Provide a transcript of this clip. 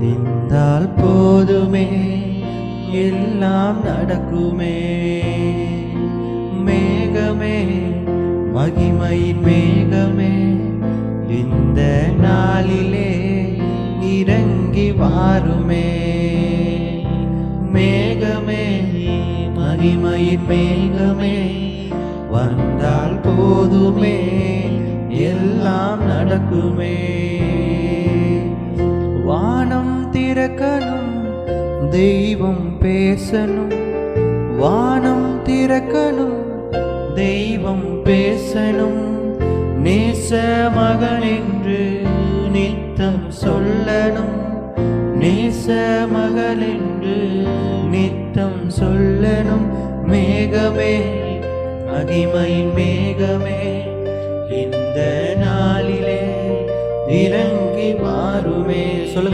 நின்றால் போதுமே எல்லாம் நடக்குமே. மேகமே மகிமையின் மேகமே இந்த நாளிலே இறங்கி வாருமே. மேகமே மகிமையின் மேகமே வந்தால் போதுமே எல்லாம் நடக்குமே. வானம் திறக்கணும் தெய்வம் பேசணும் வானம் திறக்கணும் தெய்வம் பேசணும். நேச மகன் என்று நித்தம் சொல்லணும் நேச மகள் என்று நித்தம் சொல்லணும். மேகமே மகிமை மேகமே இந்த நாளிலே இறங்கி பாருமே சொல்லுங்க.